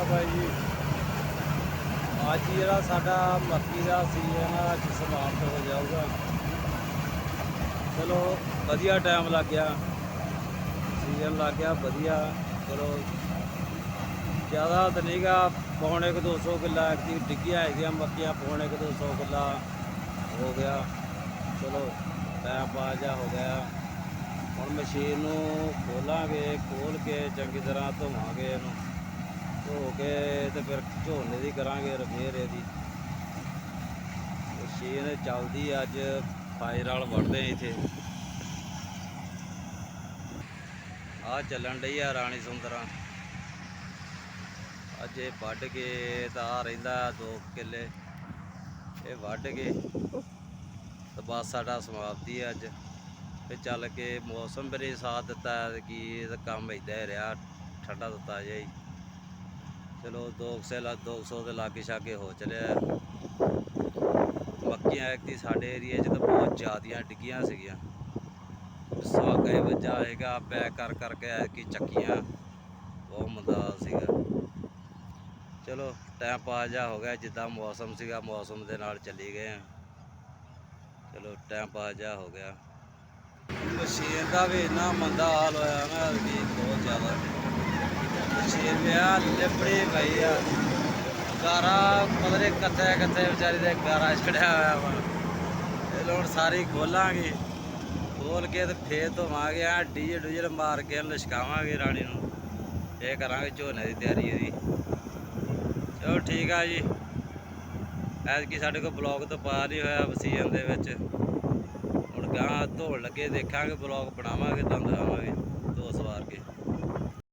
ਆ ਬਾਈ ਜੀ। ਅੱਜ ਜਿਹੜਾ ਸਾਡਾ ਮੱਕੀ ਦਾ ਸੀਜ਼ਨ ਆ ਅੱਜ ਸਮਾਪਤ ਹੋ ਜਾਊਗਾ। ਚਲੋ, ਵਧੀਆ ਟਾਈਮ ਲੱਗ ਗਿਆ। ਸੀਜ਼ਨ ਲੱਗ ਗਿਆ, ਵਧੀਆ। ਚਲੋ, ਜ਼ਿਆਦਾ ਤਾਂ ਨਹੀਂਗਾ ਪੌਣੇ ਕੁ 200 ਕਿੱਲਾ ਐਕਟੀ ਡਿੱਗੀਆਂ ਹੈਗੀਆਂ ਮੱਕੀਆਂ ਪੌਣੇ ਕੁ 200 ਕਿੱਲਾ ਹੋ ਗਿਆ। ਚਲੋ ਟਾਈਮ ਪਾਸ ਹੋ ਗਿਆ। ਹੁਣ ਮਸ਼ੀਨ ਨੂੰ ਖੋਲਾਂਗੇ, ਖੋਲ ਕੇ ਚੰਗੀ ਤਰ੍ਹਾਂ ਧੋਵਾਂਗੇ ਇਹਨੂੰ। ਧੋ ਕੇ ਤੇ ਫਿਰ ਝੋਨੇ ਦੀ ਕਰਾਂਗੇ ਰਿਪੇਅਰ ਇਹਦੀ। ਮਸ਼ੀਨ ਚੱਲਦੀ ਅੱਜ ਫਾਇਰ ਵਾਲ ਵੜਦੇ ਇੱਥੇ। ਆ ਚੱਲਣ ਡਈ ਆ ਰਾਣੀ ਸੁੰਦਰਾਂ। ਅੱਜ ਇਹ ਵੱਢ ਕੇ ਤਾਂ ਆ ਰਹਿੰਦਾ 2 ਕਿੱਲੇ। ਇਹ ਵੱਢ ਕੇ ਤੇ ਬਸ ਸਾਡਾ ਸਮਾਪਤੀ ਹੈ ਅੱਜ। ਤੇ ਚੱਲ ਕੇ ਮੌਸਮ ਬਰੇ ਸਾਥ ਦਿੱਤਾ ਹੈ ਕਿ ਇਹਦਾ ਕੰਮ ਇਦਾਂ ਹੀ ਰਿਹਾ, ਠੰਡਾ ਦਿੱਤਾ ਜਾਈ ਚਲੋ 200 ਲਾ 200 ਦੇ ਲਾਗੇ ਛਾਗੇ ਹੋ ਚਲਿਆ। ਹੈ। ਮੱਕੀਆਂ ਐਕਤੀ ਸਾਡੇ ਏਰੀਆ 'ਚ ਤਾਂ ਬਹੁਤ ਜ਼ਿਆਦੀਆਂ ਡਿੱਗੀਆਂ ਸੀਗੀਆਂ। ਸਾਗੇ ਵੱਜਾ ਹੈਗਾ ਬੈਕ ਕਰ ਕਰਕੇ ਐਤਕੀ ਚੱਕੀਆਂ। ਬਹੁਤ ਮੰਦਾ ਸੀਗਾ। ਚਲੋ ਟਾਈਮ ਪਾਸ ਜਾ ਹੋ ਗਿਆ, ਜਿੱਦਾਂ ਮੌਸਮ ਸੀਗਾ, ਮੌਸਮ ਦੇ ਨਾਲ ਚੱਲੀ ਗਏ ਆ। ਚਲੋ ਟਾਈਮ ਪਾਸ ਜਾ ਹੋ ਗਿਆ। ਮਸ਼ੀਨ ਦਾ ਵੀ ਇੰਨਾ ਮੰਦਾ ਹਾਲ ਹੋਇਆ ਨਾ ਕਿ ਬਹੁਤ ਜ਼ਿਆਦਾ। ਮਸ਼ੀਨ ਵਿਆ ਲਿਪੜੀ ਪਈ ਆ। ਗਾਰਾ ਪਤਰੇ ਕੱਥੇ ਕੱਥੇ ਵਿਚਾਰੀ ਦੇ ਗਾਰਾ ਛੜਿਆ ਹੋਇਆ ਵਾ। ਇਹ ਲੋੜ ਸਾਰੀ ਖੋਲਾਂਗੇ। ਖੋਲ ਕੇ ਤੇ ਫੇਰ ਧੋਵਾਂਗੇ ਆ ਡੀਜੇ ਡੂਜੇ ਮਾਰ ਕੇ ਇਹਨੂੰ ਲਿਸ਼ਕਾਵਾਂਗੇ ਰਾਣੀ ਨੂੰ। ਇਹ ਕਰਾਂਗੇ ਝੋਨੇ ਦੀ ਤਿਆਰੀ ਇਹਦੀ। ਚਲੋ ਠੀਕ ਆ ਜੀ। ਐਤਕੀ ਸਾਡੇ ਕੋਲ ਬਲੌਗ ਤੋਂ ਪਾ ਨਹੀਂ ਹੋਇਆ ਸੀਜ਼ਨ ਦੇ ਵਿੱਚ। ਹੁਣ ਗਾਂ ਧੋਣ ਲੱਗੇ, ਦੇਖਾਂਗੇ ਬਲੌਗ ਬਣਾਵਾਂਗੇ ਤੁਹਾਨੂੰ ਦਿਖਾਵਾਂਗੇ